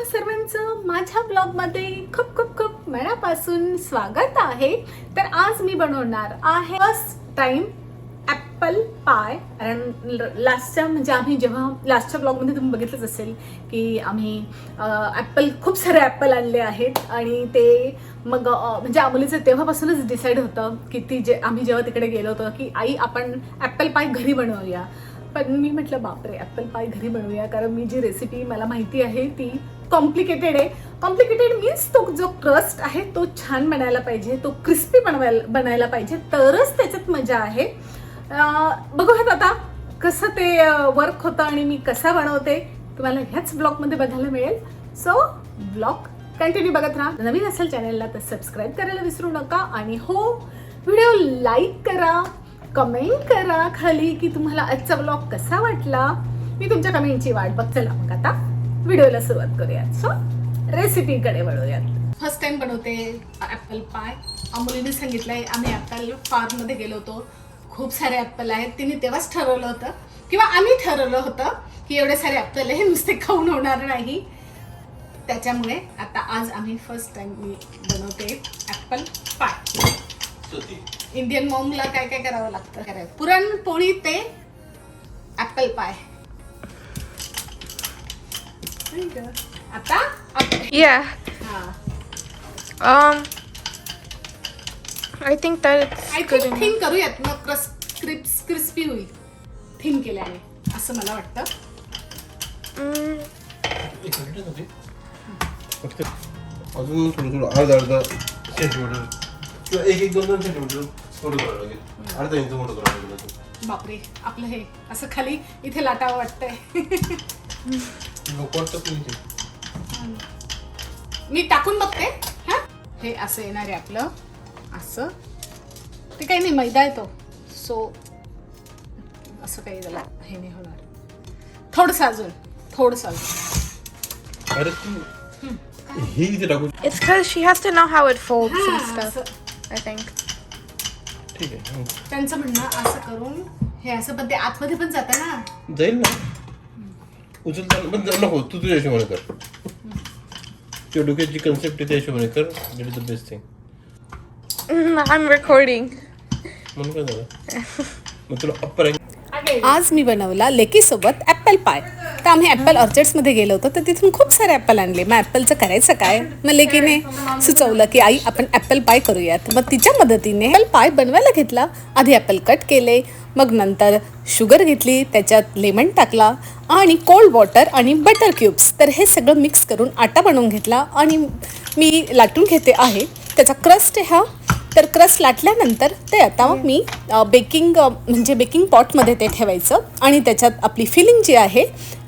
तुम्हा सर्वांचं माझ्या ब्लॉगमध्ये खूप खूप खूप मनापासून स्वागत आहे. तर आज मी बनवणार आहे फर्स्ट टाइम ॲपल पाय कारण लास्टच्या म्हणजे आम्ही जेव्हा लास्टच्या ब्लॉगमध्ये तुम्ही बघितलंच असेल की आम्ही ॲपल खूप सारे ॲपल आणले आहेत. आणि ते मग म्हणजे आमुलीचं तेव्हापासूनच डिसाईड होतं की ती जे आम्ही जेव्हा तिकडे गेलो होतो की आई आपण ॲपल पाय घरी बनवूया. पण मी म्हटलं बापरे ॲपल पाय घरी बनवूया. कारण मी जी रेसिपी मला माहिती आहे ती कॉम्प्लिकेटेड आहे. कॉम्प्लिकेटेड मीन्स तो जो क्रस्ट आहे तो छान बनायला पाहिजे तो क्रिस्पी बनवायला बनायला पाहिजे. तरच त्याच्यात मजा आहे. बघूयात आता कसं ते वर्क होतं आणि मी कसा बनवते तुम्हाला ह्याच ब्लॉगमध्ये बघायला मिळेल. सो ब्लॉग कंटिन्यू बघत राहा. नवीन असेल चॅनलला तर सबस्क्राईब करायला विसरू नका. आणि हो व्हिडिओ लाईक करा. कमेंट करा खाली की तुम्हाला आजचा ब्लॉग कसा वाटला? मी तुमच्या कमेंटची वाट बघ. चला मग आता व्हिडिओला सुरुवात करूयात. सो रेसिपीकडे वळूयात. फर्स्ट टाइम बनवते ॲपल पाय अमुलीने सांगितलंय आम्ही ॲपल फार्ममध्ये गेलो होतो. खूप सारे ॲपल आहेत. तिने तेव्हाच ठरवलं होतं. किंवा आम्ही ठरवलं होतं की एवढे सारे ॲपल हे नुसते खाऊन होणार नाही. त्याच्यामुळे आता आज आम्ही फर्स्ट टाइम मी बनवते ॲपल पाय इंडियन मॉमला काय काय करावं लागतं? करायचं पुरणपोळी ते ॲपल पाय आता Yeah. हा. Um. I think that it's I good think enough. Thin करूयात. मग क्रस क्रिप्स क्रिस्पी होईल. थिन केल्याने. असं मला वाटतं. Mm, अजून थोडं थोडं अर्धा अर्धा सेंटीमीटर किंवा एक एक दोन दोन सेंटीमीटर मोठं करावं लागेल. अर्धा इंच मोठं करावं लागेल. बापरे आपलं हे असं खाली इथे लाटावं वाटतंय. नको वाटतं. मी टाकून बघते हा? हे असं येणार आहे आपलं. असं. ते काही नाही मैदा येतो सो असं काही त्याला हे नाही होणार. थोडंसं अजून थोडंसं अजून. अरे तू हे इथे टाकू it's because she has to know how it folds and हा, stuff. असं. I think. ठीक आहे हं. त्यांचं म्हणणं असं करून हे असं पण ते आतमध्ये पण जातं ना. जाईल ना. उचलताना पण जा- नको तू तुझ्या हिशोबाने कर. तुझ्या डोक्याची कन्सेप्ट आहे त्या हिशोबाने कर. That is the best thing Mm, I'm recording. म्हणून काय झालं? मग तुला अप्पर आज मी बनवला लेकीसोबत ॲपल पाय तर आम्ही ॲपल ऑर्चर्ड्समध्ये गेलो होतो तर तिथून खूप सारे ॲपल आणले. मग ॲपलचं करायचं काय? मग लेकीने सुचवलं की आई आपण ॲपल पाय करूयात. मग तिच्या मदतीने ॲपल पाय बनवायला घेतला. आधी ॲपल कट केले मग नंतर शुगर घेतली त्याच्यात लेमन टाकला आणि कोल्ड वॉटर आणि बटर क्यूब्स तर हे सगळं मिक्स करून आटा बनवून घेतला आणि मी लाटून घेते आहे. त्याचा क्रस्ट हा. तर क्रस्ट लाटल्यानंतर ते आता मी बेकिंग म्हणजे बेकिंग पॉटमध्ये ते ठेवायचं आणि त्याच्यात आपली फिलिंग जी आहे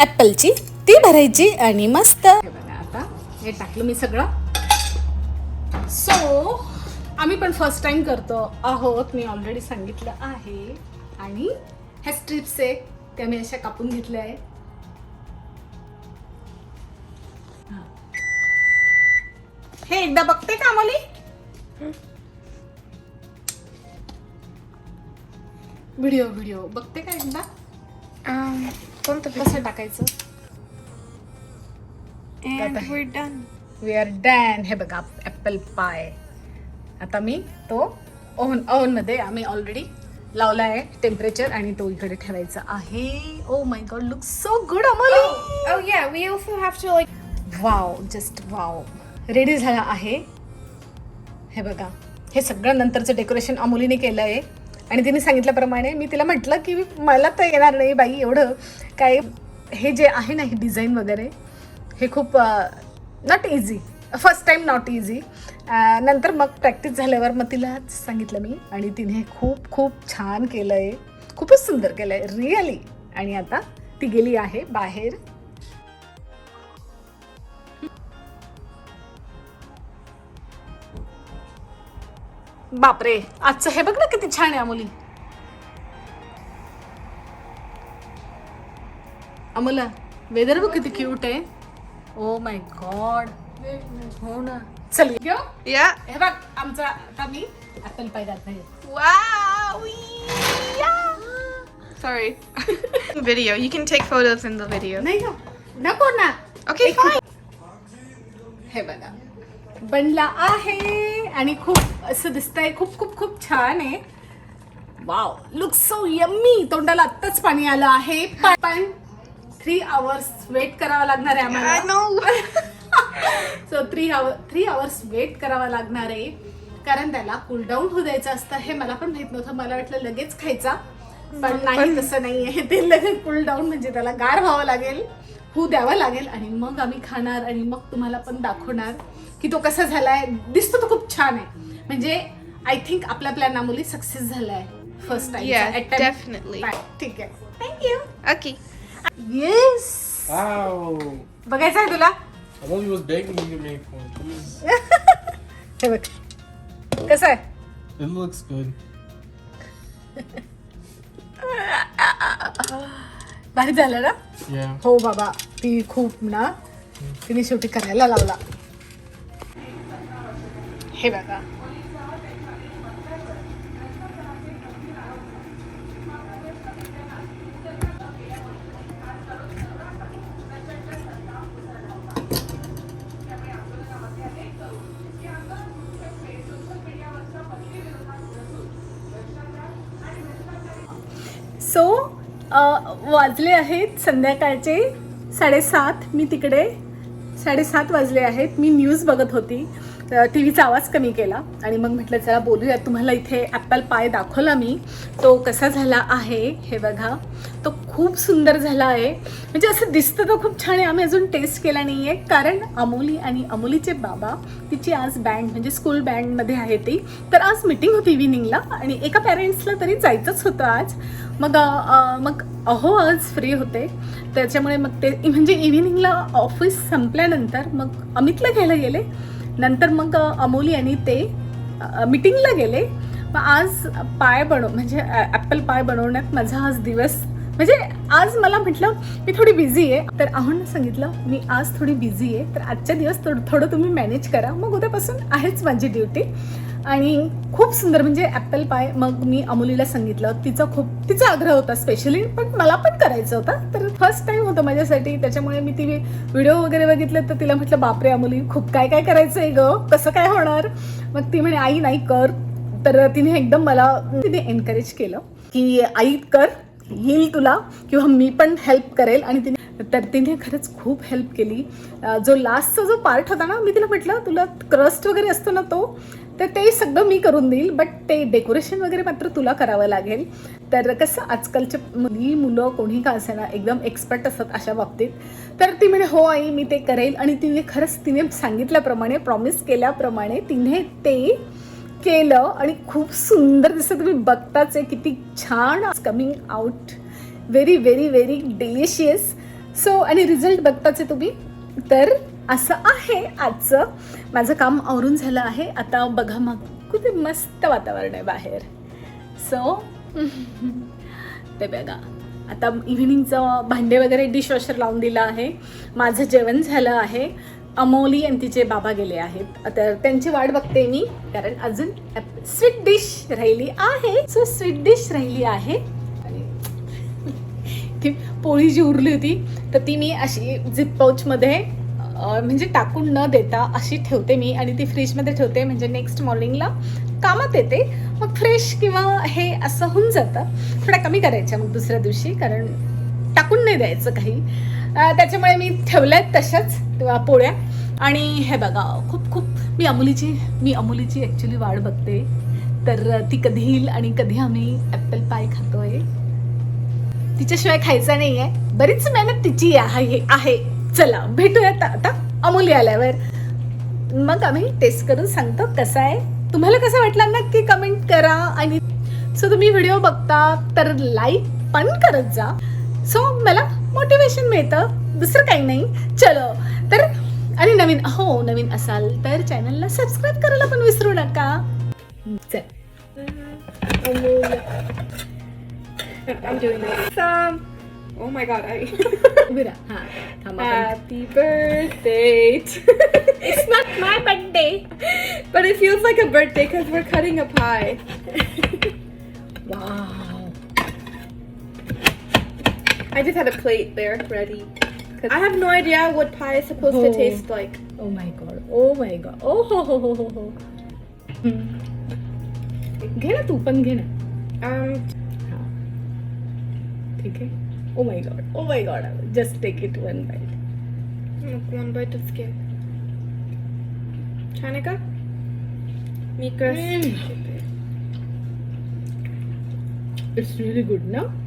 ॲपलची ती भरायची आणि मस्त. आता हे टाकलं मी सगळं. सो आम्ही पण फर्स्ट टाइम करतो आहोत. मी ऑलरेडी सांगितलं आहे. आणि ह्या स्ट्रिप्स आहे त्या मी अशा कापून घेतल्या आहे हे. एकदा बघते का आम्हाला व्हिडिओ व्हिडिओ बघते का एकदा? कोणतं कसं टाकायचं. वी आर डॅन हे बघा ॲपल पाय आता मी तो ओव्हन ओव्हनमध्ये आम्ही ऑलरेडी लावला आहे टेम्परेचर आणि तो इकडे ठेवायचा आहे. ओ my god look so good Amoli yeah, we also have to like. Wow just wow ready झाला आहे. हे बघा हे सगळं नंतरचं डेकोरेशन अमोलीने केलं आहे आणि तिने सांगितल्याप्रमाणे मी तिला म्हटलं की मला तर येणार नाही बाई एवढं काय हे जे आहे ना हे डिझाईन वगैरे हे खूप not easy first time not easy नंतर मग प्रॅक्टिस झाल्यावर मग तिला सांगितलं मी आणि तिने खूप खूप छान केलं आहे खूपच सुंदर केलं आहे रिअली आणि आता ती गेली आहे बाहेर बापरे आजचं हे बघ ना किती छान आहे अमोली अमोला वेदर बघ किती क्यूट आहे ओ माय गॉड हो ना चल घेऊ Yeah. हे बघ आमचा आता मी Wow. Yeah. Sorry. video. You can take photos in the video. नाही नको ना Okay, fine. हे बघा बनला आहे आणि खूप असं दिसतंय. खूप खूप खूप छान आहे. वाव लुक सो यम्मी तोंडाला आत्ताच पाणी आलं आहे. पण- थ्री आवर्स वेट करावं लागणार आहे आम्हाला. So three hour three hours wait करावा लागणार आहे. कारण त्याला कूलडाऊन होऊ द्यायचं असतं. हे मला पण माहीत नव्हतं. मला वाटलं लगेच खायचा. पण नाही तसं नाही आहे ते लगेच कूलडाऊन म्हणजे त्याला गार व्हावं लागेल होऊ द्यावं लागेल आणि मग आम्ही खाणार आणि मग तुम्हाला पण दाखवणार की तो कसा झालाय. दिसतो तो खूप छान आहे. म्हणजे आय थिंक आपल्या प्लॅन मुली सक्सेस झालाय फर्स्ट टाइम definitely. ठीक आहे. Thank you Okay. येस. बघायचं आहे तुला. हे बघ. कसं आहे? It looks good. भारी झालं ना? Yeah. हो बाबा ती खूप ना तिने शेवटी करायला लावला. हे बघा. सो वाजले आहेत संध्याकाळचे साडेसात. मी तिकडे साडेसात वाजले आहेत. मी न्यूज बघत होती. टी व्हीचा आवाज कमी केला आणि मग म्हटलं चला बोलूया तुम्हाला इथे ॲपल पाय दाखवला मी. तो कसा झाला आहे हे बघा. तो खूप सुंदर झाला आहे. म्हणजे असं दिसतं तो खूप छान आहे. आम्ही अजून टेस्ट केला नाही आहे कारण अमोली आणि अमोलीचे बाबा तिची आज बँड म्हणजे स्कूल बँडमध्ये आहे ती. तर आज मिटिंग होती इव्हिनिंगला आणि एका पॅरेंट्सला तरी जायचंच होतं आज. मग मग अहो आज फ्री होते. त्याच्यामुळे मग ते म्हणजे इव्हिनिंगला ऑफिस संपल्यानंतर मग अमितला घ्यायला गेले. नंतर मग अमोली यांनी ते मिटिंगला गेले. मग आज पाय बनव म्हणजे ॲपल पाय बनवण्यात माझा आज दिवस म्हणजे आज मला म्हटलं मी थोडी बिझी आहे. तर आव्हानं सांगितलं मी आज थोडी बिझी आहे. तर आजच्या दिवस थोडं थोडं तुम्ही मॅनेज करा. मग उद्यापासून आहेच माझी ड्युटी आणि खूप सुंदर म्हणजे ॲपल पाय मग मी अमोलीला सांगितलं तिचा खूप तिचा आग्रह होता स्पेशली पण मला पण करायचं होता. तर फर्स्ट टाइम होतं माझ्यासाठी. त्याच्यामुळे मी ती व्हिडिओ वगैरे बघितलं तर तिला म्हटलं बापरे अमोली खूप काय काय करायचं आहे ग? कसं काय होणार? मग ती म्हणे आई नाही कर. तर तिने एकदम मला तिने एनकरेज केलं की आई कर. येईल तुला किंवा मी पण हेल्प करेल. आणि तिने तर तिने खरंच खूप हेल्प केली. जो लास्टचा जो पार्ट होता ना मी तिला म्हटलं तुला क्रस्ट वगैरे असतो ना तो तर ते सगळं मी करून देईल बट ते डेकोरेशन वगैरे मात्र तुला करावं लागेल. तर कसं आजकालचे मुली मुलं कोणी का असेना एकदम एक्सपर्ट असतात अशा बाबतीत. तर ती म्हणे हो आई मी ते करेल. आणि तिने खरंच तिने सांगितल्याप्रमाणे प्रॉमिस केल्याप्रमाणे तिने ते केलं आणि खूप सुंदर दिसतं. तुम्ही बघताच आहे किती छान coming out very very very delicious so आणि रिझल्ट बघताच आहे तुम्ही. तर असं आहे आजचं. माझं काम आवरून झालं आहे. आता बघा मग कुठे मस्त वातावरण आहे बाहेर. सो ते बघा. आता इव्हिनिंगचं भांडे वगैरे डिशवॉशर लावून दिलं आहे. माझं जेवण झालं आहे. अमोली आणि तिचे बाबा गेले आहेत. तर त्यांची वाट बघते मी कारण अजून स्वीट डिश राहिली आहे. सो स्वीट डिश राहिली आहे. ती पोळी जी उरली होती तर ती मी अशी झिप पाऊचमध्ये म्हणजे टाकून न देता अशी ठेवते मी आणि ती फ्रीजमध्ये ठेवते. म्हणजे नेक्स्ट मॉर्निंगला कामात येते. मग फ्रेश किंवा हे असं होऊन जातं. थोड्या कमी करायच्या मग दुसऱ्या दिवशी कारण टाकून नाही द्यायचं काही. त्याच्यामुळे मी ठेवल्यात तशाच पोळ्या. आणि हे बघा खूप खूप मी अमुलीची मी अमुलीची ॲक्च्युली वाढ बघते. तर ती कधी येईल आणि कधी आम्ही ॲपल पाय खातोय. तिच्याशिवाय खायचा नाही आहे बरीच मेहनत तिची आहे आहे. चला भेटूयात आता अमोली आल्यावर. मग आम्ही टेस्ट करून सांगतो कसा आहे. तुम्हाला कसं वाटलं नक्की कमेंट करा आणि सो तुम्ही व्हिडिओ बघता तर लाईक पण करत जा. सो मला मोटिवेशन मिळतं. दुसरं काही नाही. चलो. तर आणि नवीन हो नवीन असाल तर चॅनलला सबस्क्राईब करायला पण विसरू नका. Wow. I just had a plate there ready. I have no idea what pie is supposed to Oh. taste like. Oh my god oh my god oh हो हो हो हो हो हम्म. घे ना तू पण घे ना Um, हा. ठीक आहे Oh oh my god oh my god just take it one bite look, one bite of skin. Chanika? Mika. It's really good ना हम्म काय?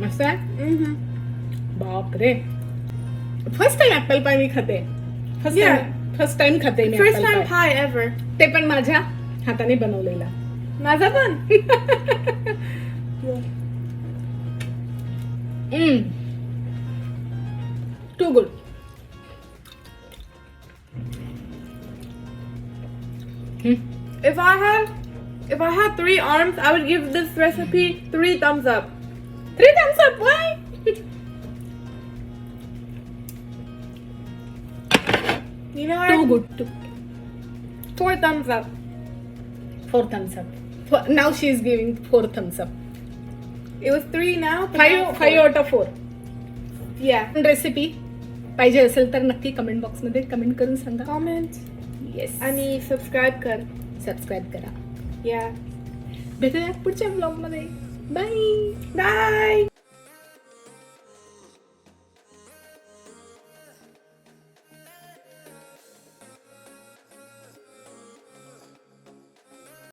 मस्त आहे. बापरे फर्स्ट टाइम ऍपल पाय मी खाते फर्स्ट. टाइम फर्स्ट टाइम खाते मी First apple time pie. pie ever. ते पण माझ्या हाताने बनवलेला Mazaban. Too good If I had, if I had three arms, I would give this recipe three thumbs up. Three thumbs up why You know, two I, good two four thumbs up. Four thumbs up now she is giving four thumbs up It was three now. but now five it's five four. Out of four Yeah. Recipe पाहिजे असेल तर नक्की comment बॉक्समध्ये comment करून सांगा Comment. Yes आणि subscribe कर. Subscribe करा Yeah. भेटूया पुढच्या ब्लॉगमध्ये बाय Bye.